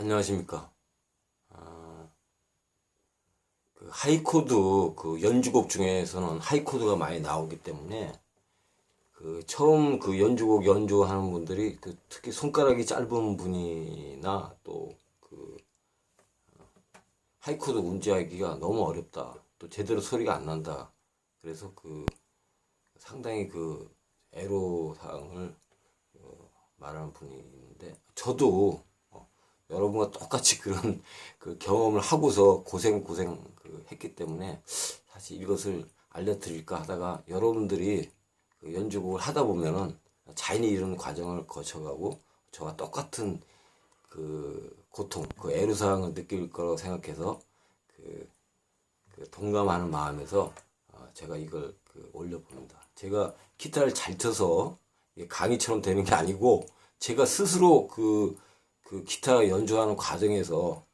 안녕하십니까. 아, 그 하이코드 그 연주곡 중에서는 하이코드가 많이 나오기 때문에 그 처음 그 연주곡 연주하는 분들이 그 특히 손가락이 짧은 분이나 또 그 하이코드 운지하기가 너무 어렵다. 또 제대로 소리가 안 난다. 그래서 그 상당히 그 애로사항을 어, 말하는 분이 있는데 저도 어, 여러분과 똑같이 그런 그 경험을 하고서 고생 고생 그 했기 때문에 사실 이것을 알려드릴까 하다가 여러분들이 그 연주곡을 하다 보면은 자연히 이런 과정을 거쳐가고 저와 똑같은 그 고통, 그 애로사항을 느낄 거라고 생각해서 그, 그 동감하는 마음에서 어, 제가 이걸 그 올려봅니다. 제가 기타를 잘 쳐서 강의처럼 되는 게 아니고 제가 스스로 그, 그 기타 연주하는 과정에서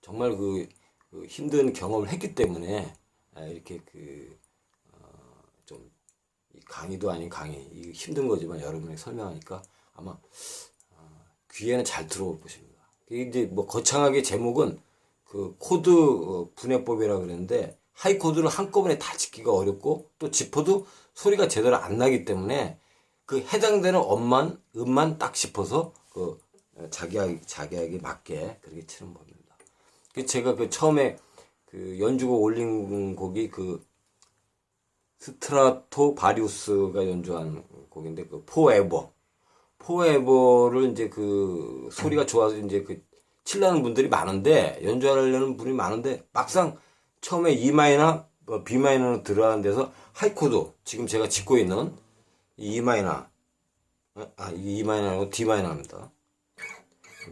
정말 그, 그 힘든 경험을 했기 때문에 아, 이렇게 그, 어, 강의도 아닌 강의, 이 힘든 거지만 여러분에게 설명하니까 아마 어, 귀에는 잘 들어올 것입니다. 이제 뭐 거창하게 제목은 그 코드 어, 분해법이라 그랬는데 하이 코드를 한꺼번에 다 짚기가 어렵고 또 짚어도 소리가 제대로 안 나기 때문에 그 해당되는 음만 음만 딱 짚어서 그 자기에게 자기에게 맞게 그렇게 치는 법입니다. 그 제가 그 처음에 그 연주곡 올린 곡이 그 스트라토 바리우스가 연주한 곡인데 그 포에버 포에버를 이제 그 소리가 좋아서 이제 그 칠라는 분들이 많은데 연주하려는 분이 많은데 막상 처음에 E 마이너, 뭐 B 마이너로 들어가는 데서 하이 코드 지금 제가 짚고 있는 이 E 마이너 아, 이 E 마이너 아니고 D 마이너입니다.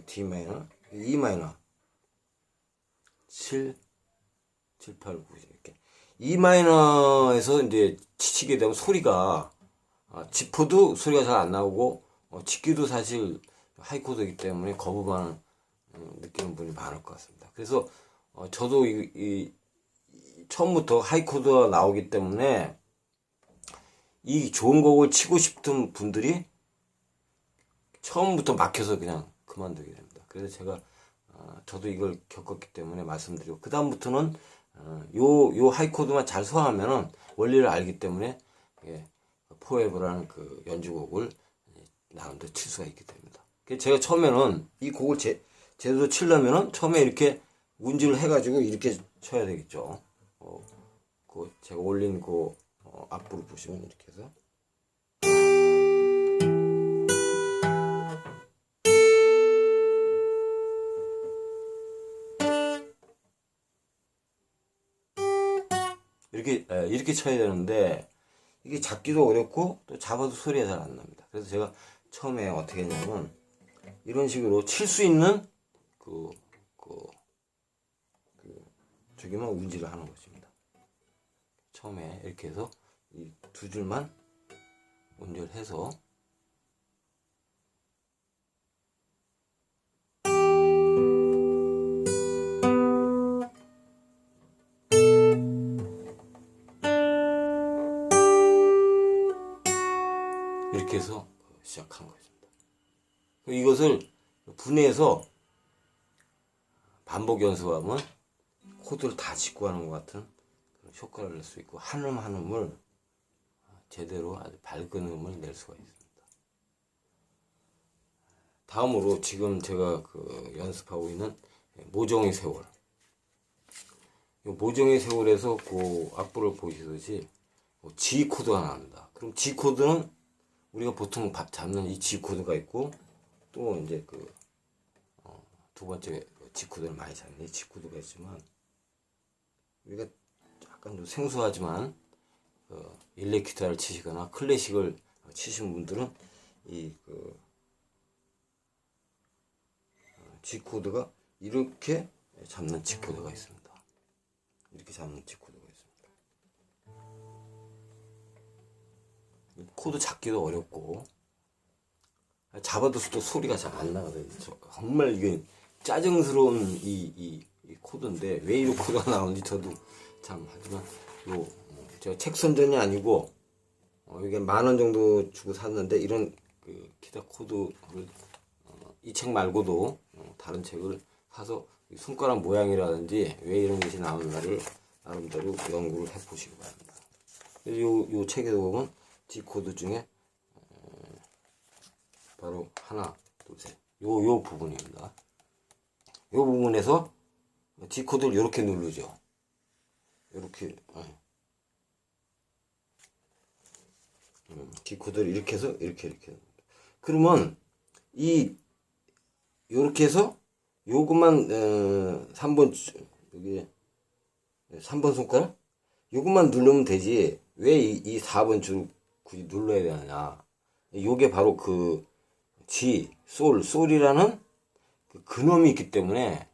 D 마이너, E 마이너. 7 7 8 9 이렇게. E 마이너에서 이제 치게 되면 소리가 아, 짚어도 소리가 잘 안 나오고 어, 치기도 사실 하이코드이기 때문에 거부만 음, 느끼는 분이 많을 것 같습니다. 그래서 어, 저도 이, 이- 이 처음부터 하이코드가 나오기 때문에 이 좋은 곡을 치고 싶은 분들이 처음부터 막혀서 그냥 그만두게 됩니다. 그래서 제가 어, 저도 이걸 겪었기 때문에 말씀드리고 그 다음부터는 어, 요, 요 하이코드만 잘 소화하면은 원리를 알기 때문에 예, 포에버라는 그 연주곡을 나름대로 칠 수가 있게 됩니다. 제가 처음에는 이 곡을 제, 제대로 치려면은 처음에 이렇게 운지를 해가지고 이렇게 쳐야 되겠죠. 어, 그 제가 올린 그 어, 앞부를 보시면 이렇게 해서 이렇게 쳐야 되는데 이게 잡기도 어렵고 또 잡아도 소리가 잘 안 납니다. 그래서 제가 처음에 어떻게 했냐면 이런 식으로 칠 수 있는 그, 그, 그 저기만 운지를 하는 것입니다. 처음에 이렇게 해서 이 두 줄만 운지를 해서 이렇게 해서 시작한 것입니다. 이것을 분해해서 반복 연습하면 코드를 다 짚고 하는 것 같은 효과를 낼 수 있고 한 음 한 음을 제대로 아주 밝은 음을 낼 수가 있습니다. 다음으로 지금 제가 그 연습하고 있는 모종의 세월. 이 모종의 세월에서 그 악보를 보시듯이 뭐 G 코드가 나옵니다. 그럼 G 코드는 우리가 보통 바- 잡는 이 G 코드가 있고 또 이제 그두 번째 G 코드를 많이 잡는 이 G 코드가 있지만 우리가 약간 좀 생소하지만 그 일렉 기타를 치시거나 클래식을 치신 분들은 이그 G 코드가 이렇게 잡는 G 코드가 있습니다. 이렇게 잡는 G 코드 코드 잡기도 어렵고 잡아도 또 소리가 잘 안 나거든요. 저- 정말 이게 짜증스러운 이, 이, 이 코드인데 왜 이런 코드가 나오는지 저도 참 하지만 요 어, 제가 책 선전이 아니고 어, 이게 만 원 정도 주고 샀는데 이런 그 기타 코드를 어, 이책 말고도 어, 다른 책을 사서 이 손가락 모양이라든지 왜 이런 것이 나오는가를 나름대로 연구를 해 보시기 바랍니다. 요, 요 책에 보면 D 코드 중에 어, 바로 하나, 둘, 셋. 요, 요 부분입니다. 요 부분에서 D 코드를 이렇게 누르죠. 이렇게 음, D 코드를 이렇게 해서 이렇게 이렇게 그러면 이 요렇게 해서 요것만 어, 3번 주- 여기 3번 손가락 요것만 누르면 되지 왜이이 4번 줄 굳이 눌러야 되느냐 요게 바로 그 G 솔 솔이라는 그 근음이 있기 때문에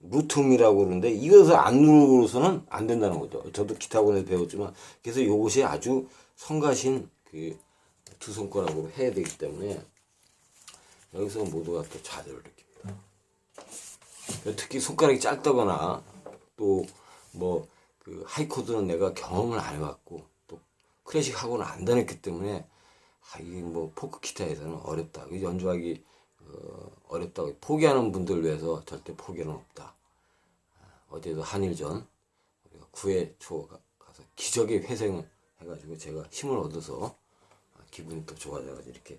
루트음이라고 그러는데 이것을 안 누르고서는 안 된다는 거죠. 저도 기타 학원에서 배웠지만 그래서 이것이 아주 성가신 그 두 손가락으로 해야 되기 때문에 여기서 모두가 또 좌절을 느낍니다. 특히 손가락이 짧다거나 또 뭐 그 하이코드는 내가 경험을 안 해봤고 또 클래식 학원을 안 다녔기 때문에 아, 이게 뭐 포크 기타에서는 어렵다. 이 연주하기 어, 어렵다고 포기하는 분들 위해서 절대 포기는 없다. 어제도 한일전 우리가 9회 초 가- 가서 기적의 회생을 해가지고 제가 힘을 얻어서 아, 기분이 또 좋아져가지고 이렇게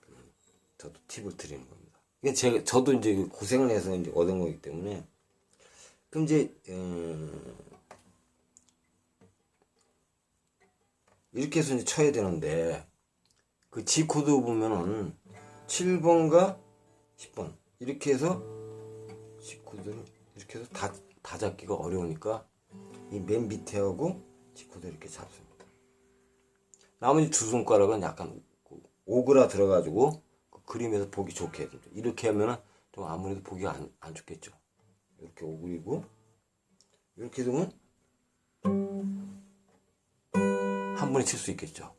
그 저도 팁을 드리는 겁니다. 이게 제가 저도 이제 그 고생을 해서 이제 얻은 거기 때문에 그럼 이제 음, 이렇게 해서 이제 쳐야 되는데 그 G 코드 보면은 7번과 10번 이렇게 해서 G 코드를 이렇게 해서 다, 다 잡기가 어려우니까 이 맨 밑에 하고 G 코드 이렇게 잡습니다. 나머지 두 손가락은 약간 그 오그라 들어가지고 그 그림에서 보기 좋게 해야 됩니다. 이렇게 하면은 좀 아무래도 보기 안, 안 좋겠죠. 이렇게 오그리고 이렇게 되면 한 번에 칠 수 있겠죠.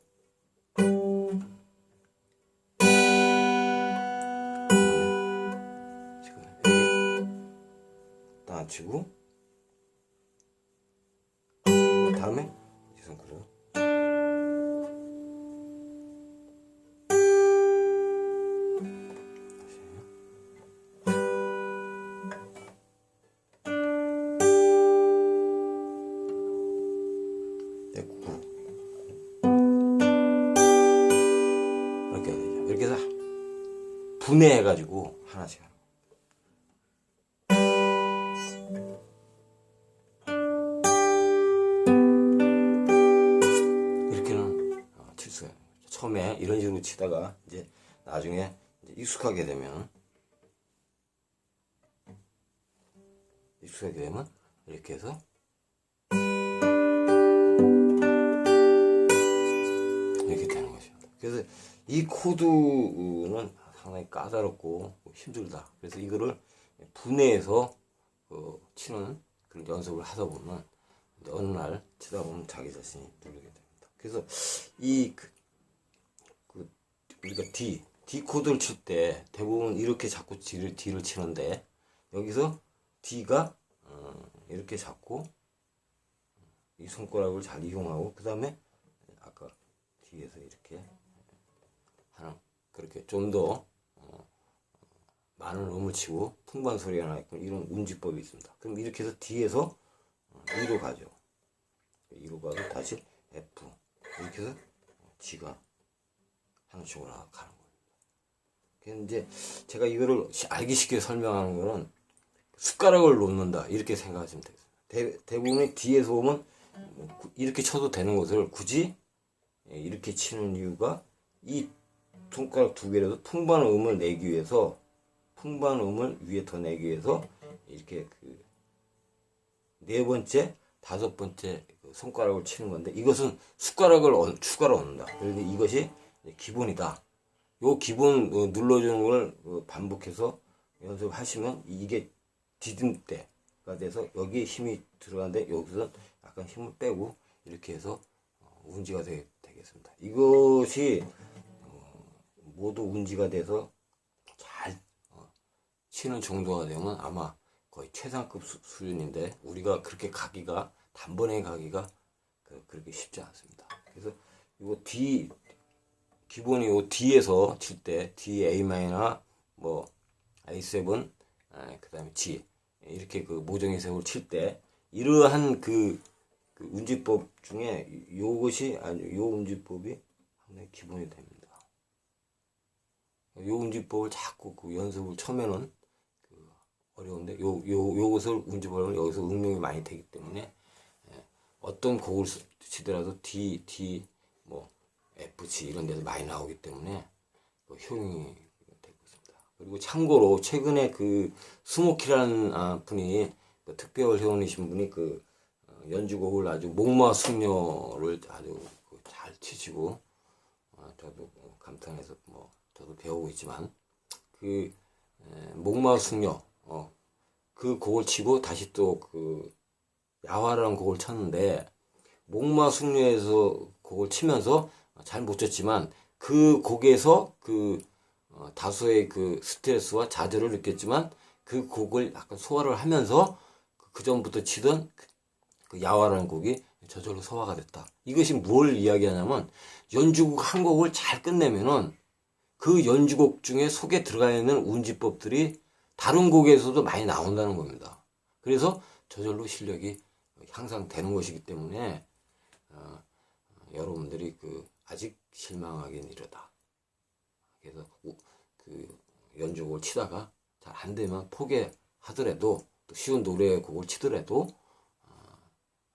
딱 치고. 다음에. 이 손가락 됐 분해해가지고 하나씩 이렇게는 어, 칠 수가 있는 거죠. 처음에 이런 식으로 치다가 이제 나중에 이제 익숙하게 되면 익숙하게 되면 이렇게 해서 이렇게 되는 것입니다. 그래서 이 코드는 상당히 까다롭고 힘들다. 그래서 이거를 분해해서 그 치는 그런 연습을 하다 보면 어느 날 치다 보면 자기 자신이 누르게 됩니다. 그래서 이 그, 그 우리가 D D 코드를 칠 때 대부분 이렇게 자꾸 D를, D를 치는데 여기서 D가 어, 이렇게 잡고 이 손가락을 잘 이용하고 그 다음에 아까 뒤에서 이렇게 하는 그렇게 좀더 어, 많은 음을 치고 풍부한 소리가 나게끔 이런 운지법이 있습니다. 그럼 이렇게 해서 뒤에서 어, 2로 가죠. 2로 가고 다시 F 이렇게 해서 G가 식으로 가는 겁니다. 그래서 이제 제가 이거를 시- 알기 쉽게 설명하는 거는 숟가락을 놓는다 이렇게 생각하시면 되겠습니다. 대, 대부분의 뒤에서 오면 이렇게 쳐도 되는 것을 굳이 예, 이렇게 치는 이유가 이 손가락 두 개라도 풍부한 음을 내기 위해서 풍부한 음을 위에 더 내기 위해서 이렇게 그 네 번째, 다섯 번째 그 손가락을 치는 건데 이것은 숟가락을 얹- 추가로 얻는다. 그런데 이것이 기본이다. 요 기본 어, 눌러주는 걸 어, 반복해서 연습하시면 이게 디딤 때가 돼서 여기에 힘이 들어가는데 여기서 약간 힘을 빼고 이렇게 해서 어, 운지가 되, 되겠습니다. 이것이 어, 모두 운지가 돼서 치는 정도가 되면 아마 거의 최상급 수, 수준인데 우리가 그렇게 가기가 단번에 가기가 그, 그렇게 쉽지 않습니다. 그래서 이거 D 기본이 요 D에서 칠 때 D A 마이너 뭐 A7 그 다음에 지 이렇게 그 모종의 색을 칠 때 이러한 그, 그 운지법 중에 요것이 아니 요 운지법이 상당히 기본이 됩니다. 요 운지법을 자꾸 그 연습을 처음에는 그 어려운데 요 요 요것을 운지법을 여기서 응용이 많이 되기 때문에 예, 어떤 곡을 쓰- 치더라도 D, D, 뭐 F, G 이런 데서 많이 나오기 때문에 그 효용이 되고 있습니다. 그리고 참고로 최근에 그 스모키라는 아, 분이 그 특별 회원이신 분이 그 어, 연주곡을 아주 목마 숙녀를 아주 그잘 치시고 어, 저도 뭐 감탄해서 뭐 저도 배우고 있지만 그 에, 목마 숙녀 어, 그 곡을 치고 다시 또 그 야화라는 곡을 쳤는데 목마 숙녀에서 곡을 치면서 잘 못 쳤지만 그 곡에서 그 어, 다수의 그 스트레스와 좌절을 느꼈지만 그 곡을 약간 소화를 하면서 그 전부터 치던 그- 그 야화라는 곡이 저절로 소화가 됐다. 이것이 뭘 이야기하냐면 연주곡 한 곡을 잘 끝내면은 그 연주곡 중에 속에 들어가 있는 운지법들이 다른 곡에서도 많이 나온다는 겁니다. 그래서 저절로 실력이 향상되는 것이기 때문에 어, 여러분들이 그 아직 실망하긴 이르다. 그래서 우- 그 연주곡을 치다가 잘 안 되면 포기하더라도 또 쉬운 노래곡을 치더라도 어,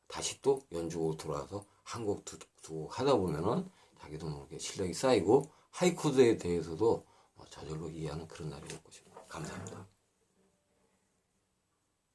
다시 또 연주곡으로 돌아와서 한 곡 두곡 하다 보면은 자기도 모르게 실력이 쌓이고 하이코드에 대해서도 어, 저절로 이해하는 그런 날이 올 것입니다. 감사합니다.